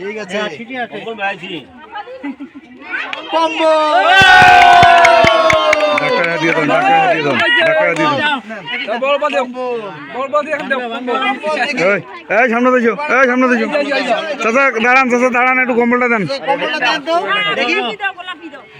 ঠিক আছে। বেড়াইছি কম্বল ডাক্তার দিয়ে দেন ডাক্তার দিয়ে দেন ডাক্তার দিয়ে দেন কম্বল। দেখি এই এই সামনে দেখো এই সামনে দেখো চাচা দাঁড়ান চাচা দাঁড়ান একটু কম্বলটা দেন। কম্বলটা দেন তো। দেখি।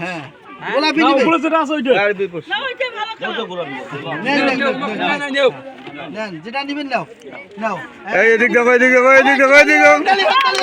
হ্যাঁ গোলাপি নিবে উপরে যেটা আছে ওইটা। নেন, নেন, নেন, নেন। নেন যেটা নিবেন নাও। নাও। এই এদিক দেখো এদিক দেখো এদিক দেখো এদিক দেখো। হাততালি, হাততালি।